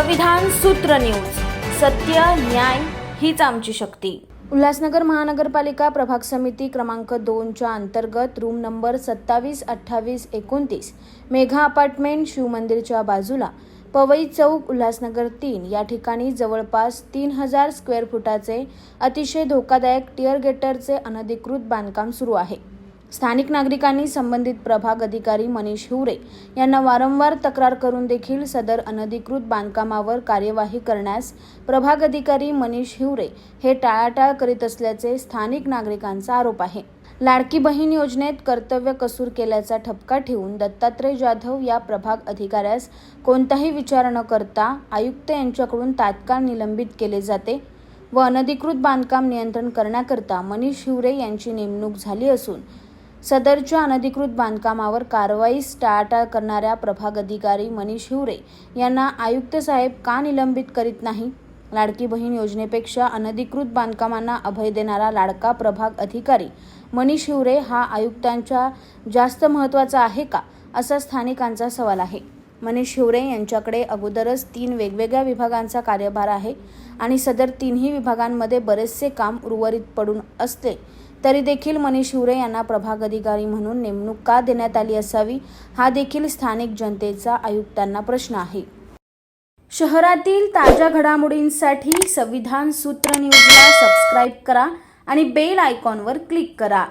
संविधान सूत्र न्यूज. सत्य न्याय हीच आमची शक्ती. उल्हासनगर महानगरपालिका प्रभाग समिती क्रमांक दोनच्या अंतर्गत रूम नंबर सत्तावीस अठ्ठावीस एकोणतीस मेघा अपार्टमेंट शिवमंदिरच्या बाजूला पवई चौक उल्हासनगर तीन या ठिकाणी जवळपास तीन हजार स्क्वेअर फुटाचे अतिशय धोकादायक टिअर गेटरचे अनधिकृत बांधकाम सुरू आहे. स्थानिक नागरिकांनी संबंधित प्रभाग अधिकारी मनीष हिवरे यांना वारंवार तक्रार करून देखील सदर अनधिकृत बांधकामावर कार्यवाही करण्यास प्रभाग अधिकारी मनीष हिवरे हे टाळाटाळ करीत असल्याचे स्थानिक नागरिकांचा आरोप आहे. लाडकी बहीण योजनेत कर्तव्य कसूर केल्याचा ठपका ठेवून दत्तात्रय जाधव या प्रभाग अधिकाऱ्यास कोणताही विचार न करता आयुक्त यांच्याकडून तात्काळ निलंबित केले जाते व अनधिकृत बांधकाम नियंत्रण करण्याकरता मनीष हिवरे यांची नेमणूक झाली असून सदरच्या अनधिकृत बांधकामावर कारवाईस टाळाटाळ करणाऱ्या प्रभाग अधिकारी मनीष हिवरे यांना आयुक्त साहेब का निलंबित करीत नाही? लाडकी बहीण योजनेपेक्षा अनधिकृत बांधकामांना अभय देणारा लाडका प्रभाग अधिकारी मनीष हिवरे हा आयुक्तांच्या जास्त महत्त्वाचा आहे का असा स्थानिकांचा सवाल आहे. मनीष हिवरे यांच्याकडे अगोदरच तीन वेगवेगळ्या विभागांचा कार्यभार आहे आणि सदर तिन्ही विभागांमध्ये बरेचसे काम उर्वरित पडून असते तरी देखील मनीष हिवरे यांना प्रभाग अधिकारी म्हणून नेमणूक का देण्यात आली असावी हा देखील स्थानिक जनतेचा आयुक्तांना प्रश्न आहे. शहरातील ताज्या घडामोडींसाठी संविधान सूत्र न्यूजला सबस्क्राईब करा आणि बेल आयकॉनवर क्लिक करा.